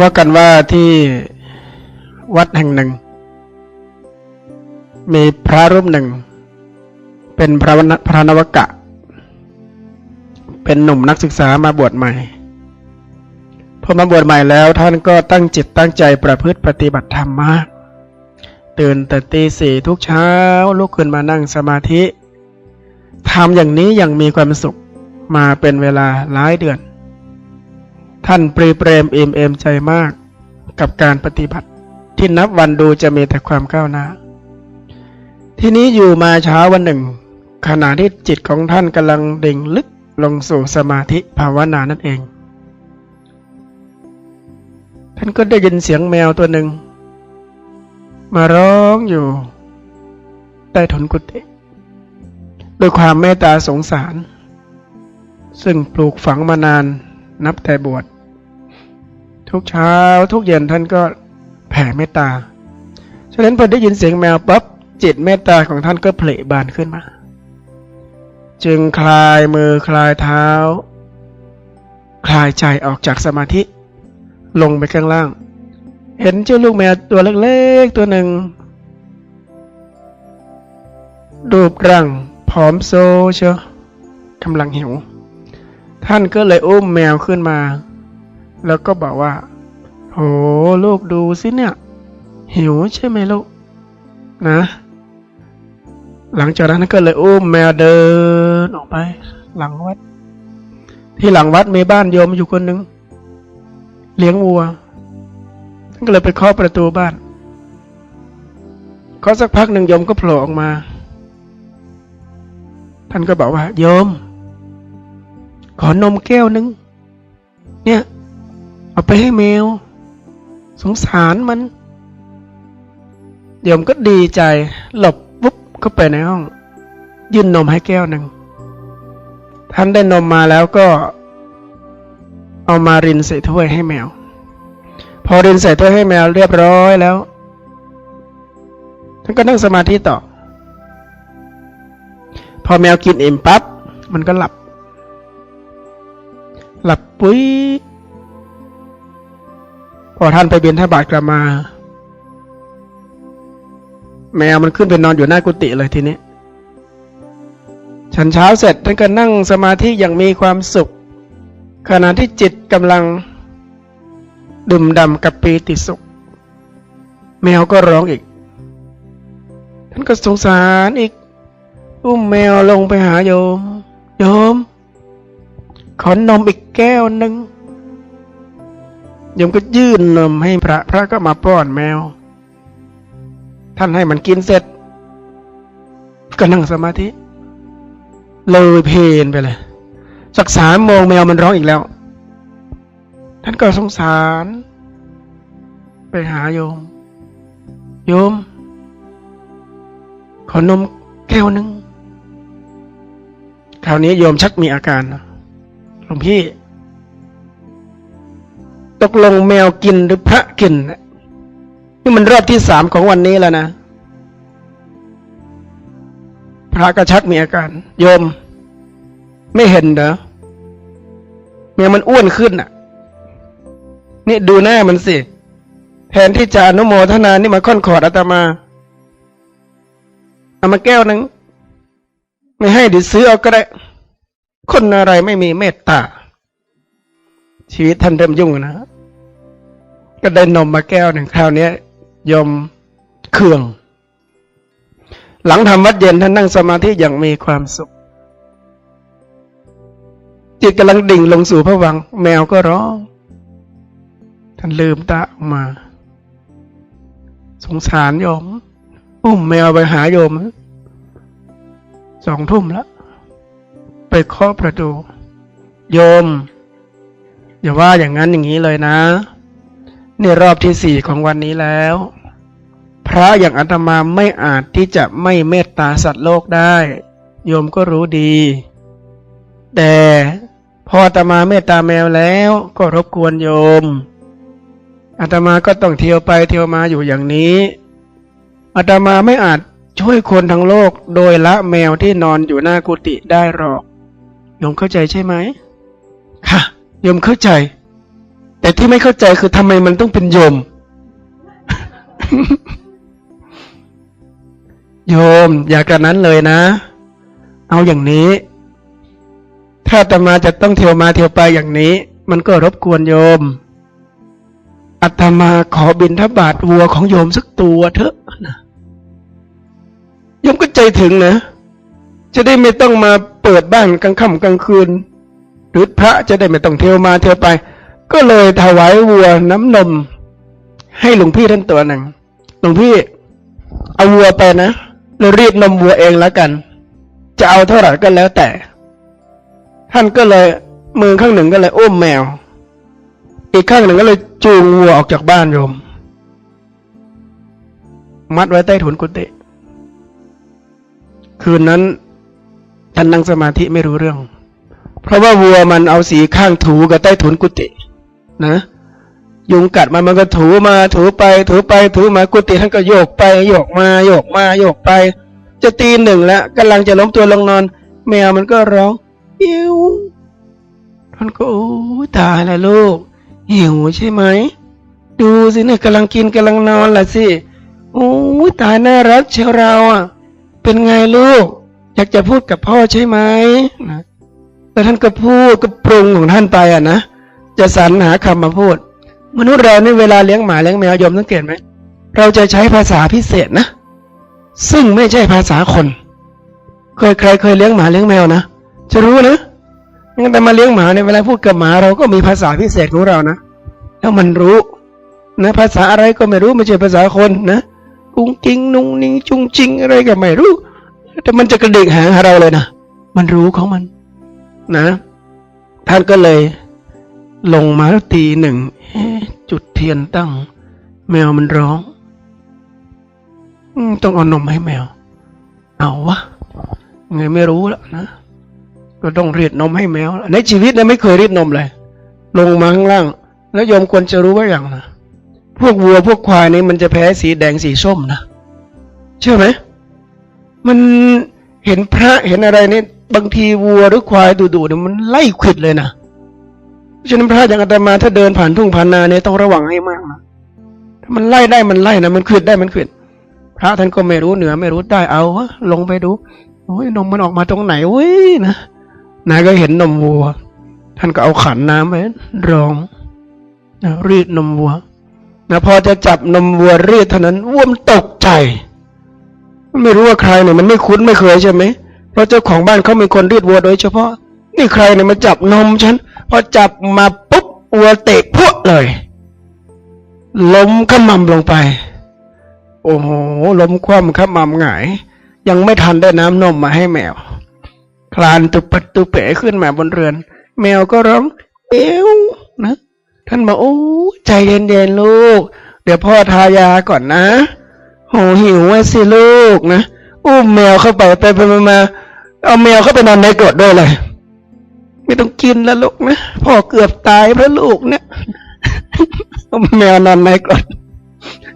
ว่ากันว่าที่วัดแห่งหนึ่ง มีพระรูปหนึ่ง เป็นพระวนพระนวกะ เป็นหนุ่มนักศึกษามาบวชใหม่พอมาบวชใหม่แล้วท่านก็ตั้งจิตตั้งใจประพฤติปฏิบัติธรรมมาก ตื่นแต่ตีสี่ทุกเช้า ลุกขึ้นมานั่งสมาธิทำอย่างนี้อย่างมีความสุขมาเป็นเวลาหลายเดือน ท่านปรีเปรมเอมเอมใจมากกับการปฏิบัติที่นับวันดูจะมีแต่ความก้าวหน้า ที่นี้อยู่มาเช้าวันหนึ่ง ขณะที่จิตของท่านกำลังเด่งลึกลงสู่สมาธิภาวนานั่นเอง ท่านก็ได้ยินเสียงแมวตัวหนึ่ง มาร้องอยู่ใต้ถุนกุฏิด้วยความเมตตาสงสาร ซึ่งปลูกฝังมานานนับแต่บวชทุกเช้าทุกเย็นท่านก็แผ่เมตตา ฉะนั้นพอได้ยินเสียงแมวปั๊บจิตเมตตาของท่านก็เผลบานขึ้นมา จึงคลายมือคลายเท้า คลายใจออกจากสมาธิ ลงไปข้างล่าง เห็นเจ้าลูกแมวตัวเล็กๆตัวหนึ่ง รูปร่างผอมโซเชียวกำลังหิว ท่านก็เลยอุ้มแมวขึ้นมา แล้วก็บอกว่า โหลูกดูสิเนี่ย หิวใช่ไหมลูก นะ หลังจากนั้นก็เลยอุ้มแมวเดินออกไป หลังวัด ที่หลังวัดมีบ้านโยมอยู่คนหนึ่งเลี้ยงวัว ก็เลยไปเคาะประตูบ้านเคาะสักพักหนึ่งโยมก็โผล่ออกมา ท่านก็บอกว่า โยม ขอนมแก้วหนึ่งเนี่ย เอาไปให้แมว สงสารมันโยมก็ดีใจ หลบปุ๊บเข้าไปในห้อง ยื่นนมให้แก้วหนึ่งท่านได้นมมาแล้วก็ เอามารินใส่ถ้วยให้แมว พอรินใส่ถ้วยให้แมวเรียบร้อยแล้วท่านก็นั่งสมาธิต่อ พอแมวกินอิ่มปั๊บมันก็หลับ หลับปุ้ยพอท่านไปเบียนทบาทกลับมา แมวมันขึ้นไปนอนอยู่หน้ากุฏิเลยทีนี้ฉันเช้าเสร็จท่านก็นั่งสมาธิอย่างมีความสุข ขณะที่จิตกำลัง ดื่มดำกับปีติสุข แมวก็ร้องอีก ท่านก็สงสารอีก อุ้มแมวลงไปหาโยม โยม ขอนมอีกแก้วหนึ่งโยมก็ยื่นนมให้พระพระก็มาป้อนแมว ท่านให้มันกินเสร็จ ก็นั่งสมาธิ เลยเพลนไปเลยสักสามโมงแมวมันร้องอีกแล้ว ท่านก็สงสาร ไปหาโยม โยม ขอนมแก้วหนึ่งคราวนี้โยมชักมีอาการหลวงพี่ ตกลงแมวกินหรือพระกินนี่มันรอบที่สามของวันนี้แล้วนะ พระก็ชักมีอาการ โยม ไม่เห็นเหรอแมวมันอ้วนขึ้นน่ะ นี่ดูหน้ามันสิ แทนที่จะอนุโมทนานี่มาค่อนขอดอาตมาเอามาแก้วหนึ่งไม่ให้เดี๋ยวซื้อเอาก็ได้ คนอะไรไม่มีเมตตา ชีวิตท่านเริ่มยุ่งนะ ก็ได้นมมาแก้วหนึ่งคราวนี้ยมเคือง หลังทำวัดเย็นท่านนั่งสมาธิอย่างมีความสุข จิตกำลังดิ่งลงสู่พระวัง แมวก็ร้อง ท่านลืมตาออกมา สงสารโยม อุ้มแมวไปหาโยมสองทุ่มแล้ว ไปเคาะประตู โยม อย่าว่าอย่างนั้นอย่างนี้เลยนะนี่รอบที่สี่ของวันนี้แล้ว พระอย่างอาตมาไม่อาจที่จะไม่เมตตาสัตว์โลกได้ โยมก็รู้ดี แต่พออาตมาเมตตาแมวแล้วก็รบกวนโยม อาตมาก็ต้องเที่ยวไปเที่ยวมาอยู่อย่างนี้อาตมาไม่อาจช่วยคนทั้งโลกโดยละแมวที่นอนอยู่หน้ากุฏิได้หรอกโยมเข้าใจใช่ไหมค่ะโยมเข้าใจ แต่ที่ไม่เข้าใจคือทำไมมันต้องเป็นโยม โยม อย่ากระนั้นเลยนะ เอาอย่างนี้ ถ้าอาตมาจะต้องเที่ยวมาเที่ยวไปอย่างนี้ มันก็รบกวนโยม อาตมาขอบินทบาทวัวของโยมสักตัวเถอะนะโยมก็ใจถึงนะ จะได้ไม่ต้องมาเปิดบ้านกลางค่ำกลางคืน หรือพระจะได้ไม่ต้องเทวมาเทวไป ก็เลยถวายวัวน้ำนม ให้หลวงพี่ท่านตัวหนึ่งหลวงพี่เอาวัวไปนะแล้วรีดนมวัวเองแล้วกัน จะเอาเท่าไหร่ก็แล้วแต่ ท่านก็เลยมือข้างหนึ่งก็เลยอุ้มแมว อีกข้างหนึ่งก็เลยจูงวัวออกจากบ้านโยม มัดไว้ใต้ถุนกุฏิคืนนั้นท่านนั่งสมาธิไม่รู้เรื่อง เพราะว่าวัวมันเอาสีข้างถูกับใต้ถุนกุฏินะ ยุงกัดมันมันก็ถูมา ถูไป ถูไป ถูมากุฏิท่านก็โยกไป โยกมา โยกมา โยกไป จะตีหนึ่งแล้วกำลังจะล้มตัวลงนอน แมวมันก็ร้องอิวท่านก็โอ้ตายแล้วลูก หิวใช่ไหม ดูสิเนี่ยกำลังกินกำลังนอนล่ะสิโอ้ยตายน่ารักเชียวเราอะ เป็นไงลูก อยากจะพูดกับพ่อใช่ไหมนะแต่ท่านก็พูดก็ปรุงของท่านไปอะนะจะสรรหาคำมาพูด มนุษย์เราในเวลาเลี้ยงหมาเลี้ยงแมวยอมสังเกตไหมเราจะใช้ภาษาพิเศษนะ ซึ่งไม่ใช่ภาษาคน เคยใครเคยเลี้ยงหมาเลี้ยงแมวนะจะรู้นะ งั้นแต่มาเลี้ยงหมาในยเวลาพูดกับหมาเราก็มีภาษาพิเศษของเรานะแล้วมันรู้นะภาษาอะไรก็ไม่รู้ไม่ใช่ภาษาคนนะกุ้งกิ้งนุ่งนิงจุงจิงอะไรก็ไม่รู้ แต่มันจะกระดิกหางหาเราเลยนะมันรู้ของมัน นะ ท่านก็เลย ลงมาตีหนึ่งจุดเทียนตั้ง แมวมันร้องต้องเอานมให้แมว เอาวะไงไม่รู้แล้วนะ ก็ต้องรีดนมให้แมว ในชีวิตเนี่ยไม่เคยรีดนมเลย ลงมาข้างล่าง แล้วยมควรจะรู้ว่าอย่างนะพวกวัวพวกควายนี่มันจะแพ้สีแดงสีส้มนะเชื่อไหมมันเห็นพระเห็นอะไรนี่บางทีวัวหรือควายดุๆเนี่ยมันไล่ขิดเลยนะฉะนั้นพระอย่างอาตมาถ้าเดินผ่านทุ่งผ่านนาเนี่ยต้องระวังให้มากนะถ้ามันไล่ได้มันไล่นะมันขิดได้มันขิดพระท่านก็ไม่รู้เหนือไม่รู้ใต้เอาวะลงไปดูโอ้ยนมมันออกมาตรงไหนเว้ยนะ นายก็เห็นนมวัว ท่านก็เอาขันน้ำไปรองนะรีดนมวัวนะพอจะจับนมวัวรีดเท่านั้นวัวมันตกใจ ไม่รู้ว่าใครเนี่ยมันไม่คุ้นไม่เคยใช่ไหมเพราะเจ้าของบ้านเขามีคนรีดวัวโดยเฉพาะ นี่ใครเนี่ยมาจับนมฉันพอจับมาปุ๊บวัวเตะพวกเลยล้มขมำลงไป โอ้โหล้มคว่ำขมำหงาย ยังไม่ทันได้น้ำนมมาให้แมว คลานตุปัดตุเป๋ขึ้นมาบนเรือน แมวก็ร้องเอวนะ ท่านบอกโอ้ใจเย็นๆลูก เดี๋ยวพ่อทายาก่อนนะโหหิวอะสิลูกนะอุ้มแมวเข้าไปไปไปมาเอาแมวเข้าไปนอนในกรดด้วยเลยไม่ต้องกินแล้วลูกนะพ่อเกือบตายเพราะลูกเนี่ยเอาแมวนอนในกรด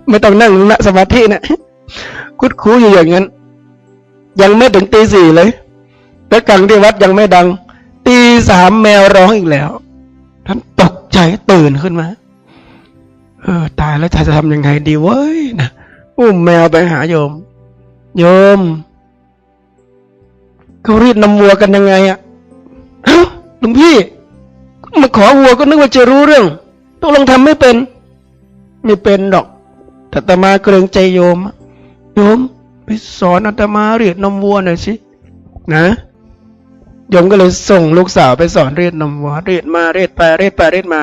ไม่ต้องนั่งนะสมาธินะคุดคูอยู่อย่างนั้น ยังไม่ถึงตีสี่เลย แล้วกังที่วัดยังไม่ดัง ตีสามแมวร้องอีกแล้ว ท่านตกใจตื่นขึ้นมา เออ ตายแล้วจะทำยังไงดีเว้ยนะอุ้มแมวไปหาโยม โยมเขารีดนำวัวกันยังไงอะหลวงพี่มาขอวัวก็นึกว่าจะรู้เรื่องต้องลองทำไม่เป็น ไม่เป็นดอกแต่ตมาเกรงใจโยม โยมไปสอนอาตมาเรียดนมวัวหน่อยสิ นะ โยมก็เลยส่งลูกสาวไปสอนเรียดนมวัวเรียดมาเรียดไปเรียดไปเรียดมา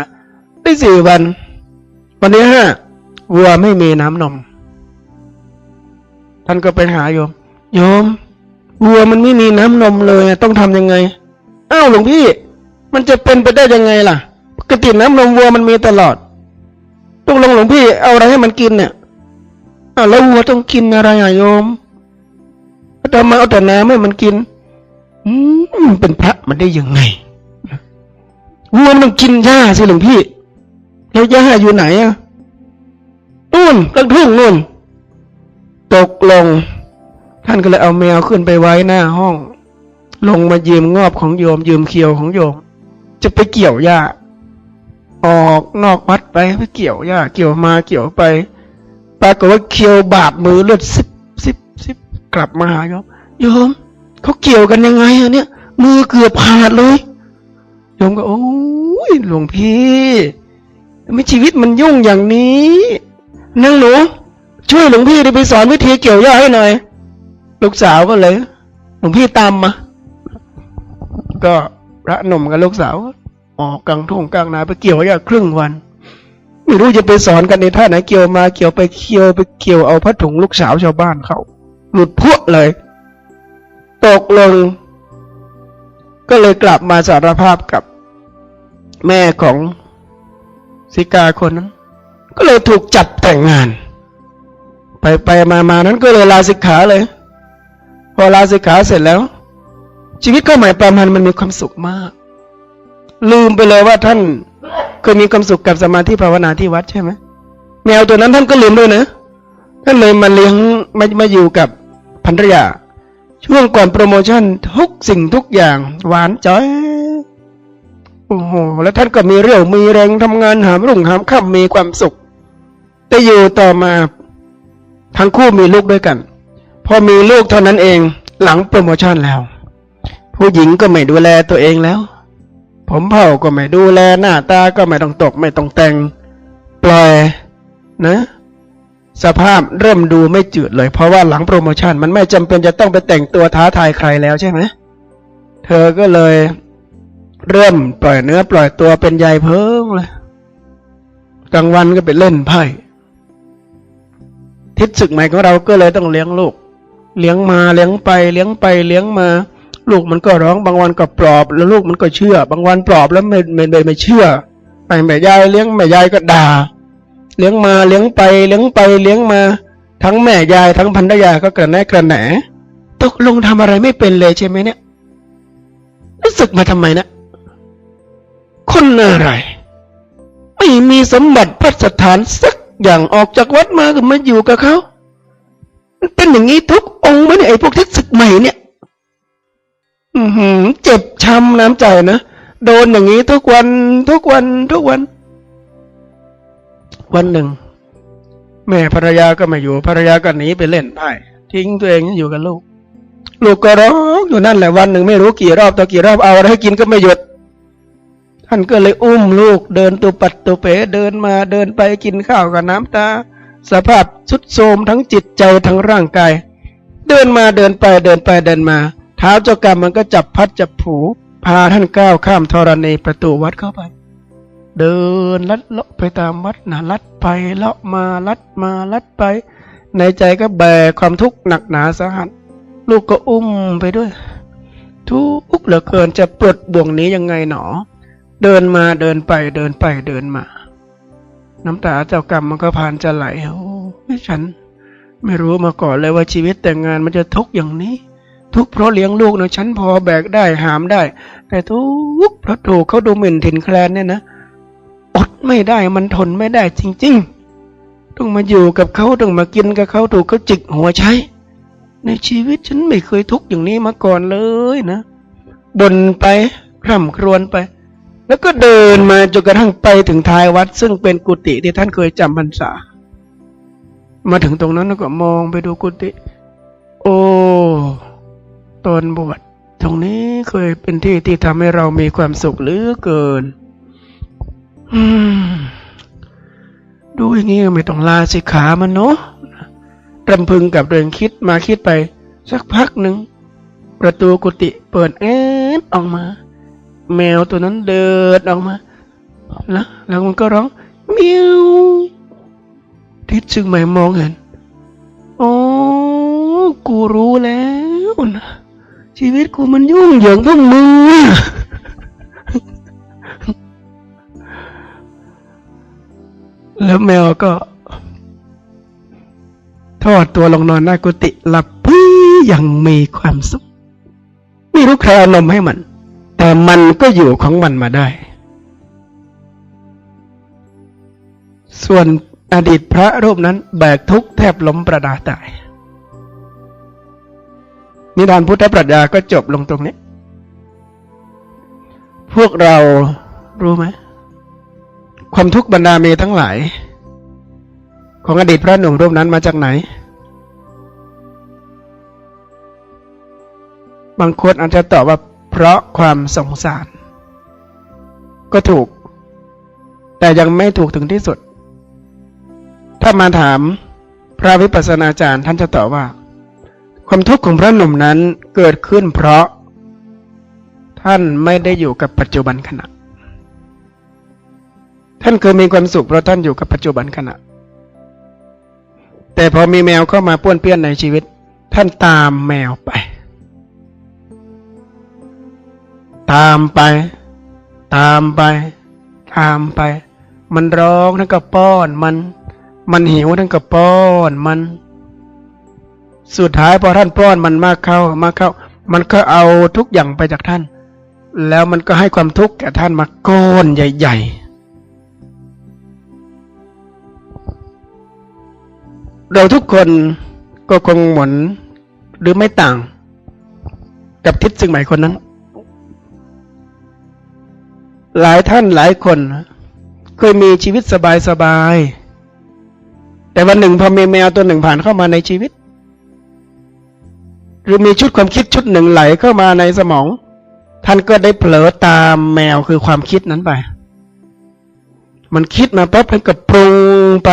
ได้สี่วัน วันนี้ห้าวัวไม่มีน้ำนม ท่านก็ไปหาโยม โยม วัวมันไม่มีน้ำนมเลยต้องทำยังไงอ้าวหลวงพี่ มันจะเป็นไปได้ยังไงล่ะปกติน้ำนมวัวมันมีตลอดตกลงหลวงพี่เอาอะไรให้มันกินเนี่ยอ้าวแล้ววัวต้องกินอะไรอะโยมอาตมาเอาแต่น้ำให้มันกิน มันเป็นพระมันได้ยังไงวัวมันต้องกินหญ้าสิหลวงพี่ แล้วหญ้าอยู่ไหนอะนู่นกลางทุ่งนู่น ตกลง ท่านก็เลยเอาแมวขึ้นไปไว้หน้าห้อง ลงมายืมงอบของโยมยืมเคียวของโยม จะไปเกี่ยวหญ้า ออกนอกวัดไปไปเกี่ยวหญ้าเกี่ยวมาเกี่ยวไปปรากฏว่าเคียวบาดมือเลือดซิบซิบซิบกลับมาหาโยมโยม เขาเกี่ยวกันยังไงอะเนี่ย มือเกือบขาดเลยโยมก็โอ้ยหลวงพี่ไม่ชีวิตมันยุ่งอย่างนี้นั่งหนูช่วยหลวงพี่ได้ไปสอนวิธีเกี่ยวหญ้าให้หน่อย ลูกสาวก็เลย หลวงพี่ตามมา ก็พระหนุ่มกับลูกสาวออกกลางทุ่งกลางนาไปเกี่ยวหญ้าครึ่งวัน ไม่รู้จะไปสอนกันในท่าไหนเกี่ยวมาเกี่ยวไปเกี่ยวไปเกี่ยวเอาผ้าถุงลูกสาวชาวบ้านเขาหลุดพวกเลย ตกลง ก็เลยกลับมาสารภาพกับแม่ของสิกาคนนั้น ก็เลยถูกจับแต่งงาน ไปไปมามานั้นก็เลยลาสิกขาเลย พอลาสิกขาเสร็จแล้ว ชีวิตก็หมายประมาณมันมีความสุขมาก ลืมไปเลยว่าท่านเคยมีความสุขกับสมาธิภาวนาที่วัดใช่ไหมแมวตัวนั้นท่านก็ลืมด้วยนะท่านเลยมาเลี้ยงมามาอยู่กับภรรยา ช่วงก่อนโปรโมชั่นทุกสิ่งทุกอย่าง หวานจ้อยโอ้โหแล้วท่านก็มีเรี่ยวมีแรงทำงานหามรุ่งหามค่ำมีความสุข แต่อยู่ต่อมาทั้งคู่มีลูกด้วยกัน พอมีลูกเท่านั้นเองหลังโปรโมชั่นแล้ว ผู้หญิงก็ไม่ดูแลตัวเองแล้ว ผมเผ่าก็ไม่ดูแลหน้าตาก็ไม่ต้องตกไม่ต้องแต่ง ปล่อยนะ สภาพเริ่มดูไม่จืดเลย เพราะว่าหลังโปรโมชั่นมันไม่จำเป็นจะต้องไปแต่งตัวท้าทายใครแล้วใช่ไหมเธอก็เลยเริ่มปล่อยเนื้อปล่อยตัวเป็นใยเพิ่งเลยกลางวันก็ไปเล่นไพ่ทิศศึกใหม่ของเราก็เลยต้องเลี้ยงลูก เลี้ยงมาเลี้ยงไป เลี้ยงไปเลี้ยงมา ลูกมันก็ร้องบางวันก็ปลอบ แล้วลูกมันก็เชื่อ บางวันปลอบแล้วไม่ไม่ไม่ไม่เชื่อไปแม่ยายเลี้ยงแม่ยายก็ด่า เลี้ยงมาเลี้ยงไปเลี้ยงไปเลี้ยงมา ทั้งแม่ยายทั้งพันธยาก็กระแนกระแหนตกลงทำอะไรไม่เป็นเลยใช่ไหมเนี่ยรู้สึกมาทำไมนะคนอะไร ไม่มีสมบัติพัสถานสักอย่างออกจากวัดมาก็มาอยู่กับเขามันเป็นอย่างนี้ทุกองค์ไหมเนี่ยไอ้พวกที่ศึกใหม่เนี่ย อืเจ็บช้ำน้ำใจนะโดนอย่างนี้ทุกวันทุกวันทุกวัน วันหนึ่ง แม่ภรรยาก็ไม่อยู่ภรรยาก็หนีไปเล่นไพ่ทิ้งตัวเองอยู่กับลูก ลูกก็ร้องอยู่นั่นแหละวันหนึ่งไม่รู้กี่รอบต่อกี่รอบเอาอะไรให้กินก็ไม่หยุด ท่านก็เลยอุ้มลูกเดินตัวปัดตัวเป๋เดินมาเดินไปกินข้าวกับน้ำตา สภาพสุดโทรมทั้งจิตใจทั้งร่างกาย เดินมาเดินไปเดินไปเดินมาเท้าเจ้ากรรมมันก็จับพัดจับผูพาท่านก้าวข้ามธรณีประตูวัดเข้าไป เดินลัดเลาะไปตามวัดนะลัดไปเลาะมาลัดมาลัดไป ในใจก็แบกความทุกข์หนักหนาสาหัส ลูกก็อุ้มไปด้วย ทุกข์เหลือเกินจะปลดบ่วงนี้ยังไงหนอ เดินมาเดินไปเดินไปเดินมา น้ำตาเจ้ากรรมมันก็ผ่านจะไหลโอ้ยฉัน ไม่รู้มาก่อนเลยว่าชีวิตแต่งงานมันจะทุกข์อย่างนี้ ทุกข์เพราะเลี้ยงลูกนะฉันพอแบกได้หามได้ แต่ทุกข์เพราะถูกเขาดูหมิ่นถิ่นแคลนเนี่ยนะ อดไม่ได้มันทนไม่ได้จริง ๆ ต้องมาอยู่กับเขาต้องมากินกับเขาถูกเขาจิกหัวใช้ ในชีวิตฉันไม่เคยทุกข์อย่างนี้มาก่อนเลยนะบ่นไปคร่ำครวญไป แล้วก็เดินมาจนกระทั่งไปถึงท้ายวัด ซึ่งเป็นกุฏิที่ท่านเคยจำพรรษา มาถึงตรงนั้นแล้วก็มองไปดูกุฏิโอ้ตอนบวชตรงนี้เคยเป็นที่ที่ทำให้เรามีความสุขเหลือเกิน ดูอย่างนี้ไม่ต้องลาสิขามันเนาะรำพึงกับเรื่องคิดมาคิดไป สักพักหนึ่ง ประตูกุฏิเปิดแอดออกมา แมวตัวนั้นเดินออกมา แล้วแล้วมันก็ร้องเมียวทิศจึงไม่มองเห็นโอ้กูรู้แล้วนะชีวิตกูมันยุ่งเหยิงพวกมึง แล้วแมวก็ทอดตัวลงนอนหน้ากุฏิหลับปี้อย่างมีความสุข ไม่รู้ใครเอานมให้มัน แต่มันก็อยู่ของมันมาได้ ส่วนอดีตพระรูปนั้นแบกทุกข์แทบล้มประดาตาย นิทานพุทธปรัชญาก็จบลงตรงนี้ พวกเรารู้ไหม ความทุกข์บรรดาเมทั้งหลาย ของอดีตพระหนุ่มรูปนั้นมาจากไหน บางคนอาจจะตอบว่าเพราะความสงสาร ก็ถูก แต่ยังไม่ถูกถึงที่สุด ถ้ามาถามพระวิปัสสนาจารย์ท่านจะตอบว่า ความทุกข์ของพระหนุ่มนั้นเกิดขึ้นเพราะ ท่านไม่ได้อยู่กับปัจจุบันขณะ ท่านเคยมีความสุขเพราะท่านอยู่กับปัจจุบันขณะ แต่พอมีแมวเข้ามาป้วนเปี้ยนในชีวิต ท่านตามแมวไป ตามไป ตามไป ตามไป มันร้องท่านก็ป้อนมัน มันหิวท่านก็ป้อนมัน สุดท้ายพอท่านป้อนมันมากเข้ามากเข้า มันก็เอาทุกอย่างไปจากท่าน แล้วมันก็ให้ความทุกข์แก่ท่านมาก้อนใหญ่ ๆ เราทุกคนก็คงเหมือนหรือไม่ต่าง กับทิศซึ่งหมายคนนั้น หลายท่านหลายคน เคยมีชีวิตสบายๆแต่วันหนึ่งพอมีแมวตัวหนึ่งผ่านเข้ามาในชีวิต หรือมีชุดความคิดชุดหนึ่งไหลเข้ามาในสมอง ท่านก็ได้เผลอตามแมวคือความคิดนั้นไป มันคิดมาปั๊บท่านก็ปรุงไป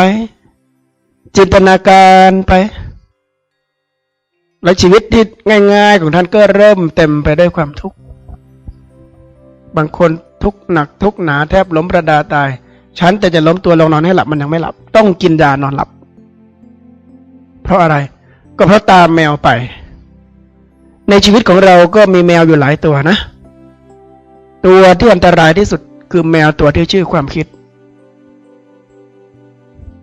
จินตนาการไป แล้วชีวิตที่ง่าย ๆ ของท่านก็เริ่มเต็มไปด้วยความทุกข์ บางคนทุกข์หนักทุกข์หนาแทบล้มประดาตาย ฉันแต่จะล้มตัวลงนอนให้หลับมันยังไม่หลับ ต้องกินยานอนหลับ เพราะอะไร ก็เพราะตามแมวไป ในชีวิตของเราก็มีแมวอยู่หลายตัวนะ ตัวที่อันตรายที่สุดคือแมวตัวที่ชื่อความคิด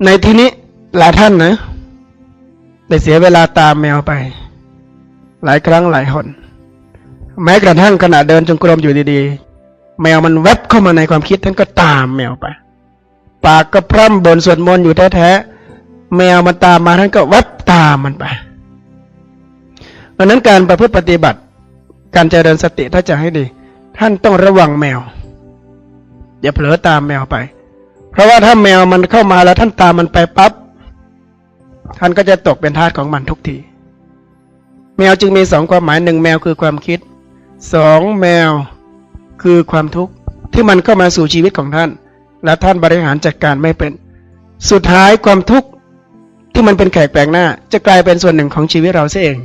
ในที่นี้ หลายท่านนะได้เสียเวลาตามแมวไป หลายครั้งหลายหนแม้กระทั่งขณะเดินจงกรมอยู่ดีๆ แมวมันแวบเข้ามาในความคิดท่านก็ตามแมวไป ปากก็พร่ำบนสวดมนต์อยู่แท้ๆแมวมันตามมาท่านก็แวบตามมันไปดังนั้นการประพฤติปฏิบัติ การเจริญสติถ้าจะให้ดี ท่านต้องระวังแมว อย่าเผลอตามแมวไป เพราะว่าถ้าแมวมันเข้ามาแล้วท่านตามมันไปปั๊บ ท่านก็จะตกเป็นทาสของมันทุกที แมวจึงมีสองความหมายหนึ่งแมวคือความคิดสองแมวคือความทุกข์ที่มันเข้ามาสู่ชีวิตของท่าน และท่านบริหารจัดการไม่เป็น สุดท้ายความทุกข์ที่มันเป็นแขกแปลกหน้า จะกลายเป็นส่วนหนึ่งของชีวิตเราเสียเอง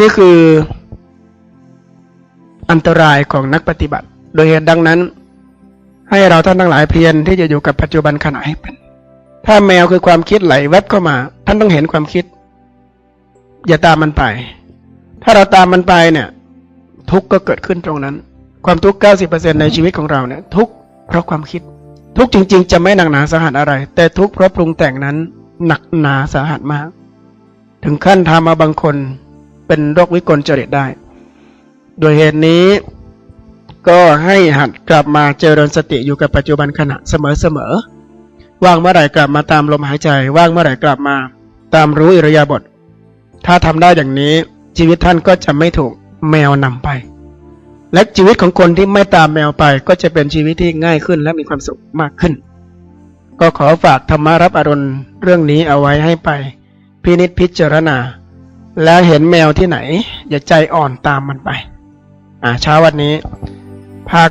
นี่คืออันตรายของนักปฏิบัติ โดยเหตุดังนั้น ให้เราท่านทั้งหลายเพียรที่จะอยู่กับปัจจุบันขณะให้เป็น ถ้าแมวคือความคิดไหลแวบเข้ามา ท่านต้องเห็นความคิด อย่าตามมันไป ถ้าเราตามมันไปเนี่ย ทุกข์ก็เกิดขึ้นตรงนั้น ความทุกข์90%ในชีวิตของเราเนี่ย ทุกข์เพราะความคิด ทุกข์จริง ๆ จะไม่หนักหนาสาหัสอะไร แต่ทุกข์เพราะปรุงแต่งนั้น หนักหนาสาหัสมาก ถึงขั้นทำมาบางคนเป็นโรควิกลจริตได้ โดยเหตุนี้ก็ให้หัดกลับมาเจริญสติอยู่กับปัจจุบันขณะเสมอๆ ว่างเมื่อไหร่กลับมาตามลมหายใจ ว่างเมื่อไหร่กลับมา ตามรู้อิริยาบถถ้าทำได้อย่างนี้ชีวิตท่านก็จะไม่ถูกแมวนำไป และชีวิตของคนที่ไม่ตามแมวไปก็จะเป็นชีวิตที่ง่ายขึ้นและมีความสุขมากขึ้น ก็ขอฝากธรรมารับอรุณเรื่องนี้เอาไว้ให้ไป พินิจพิจารณา แล้วเห็นแมวที่ไหน อย่าใจอ่อนตามมันไป อ่าเช้าวันนี้ ภาค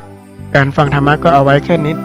การฟังธรรมะก็เอาไว้แค่นี้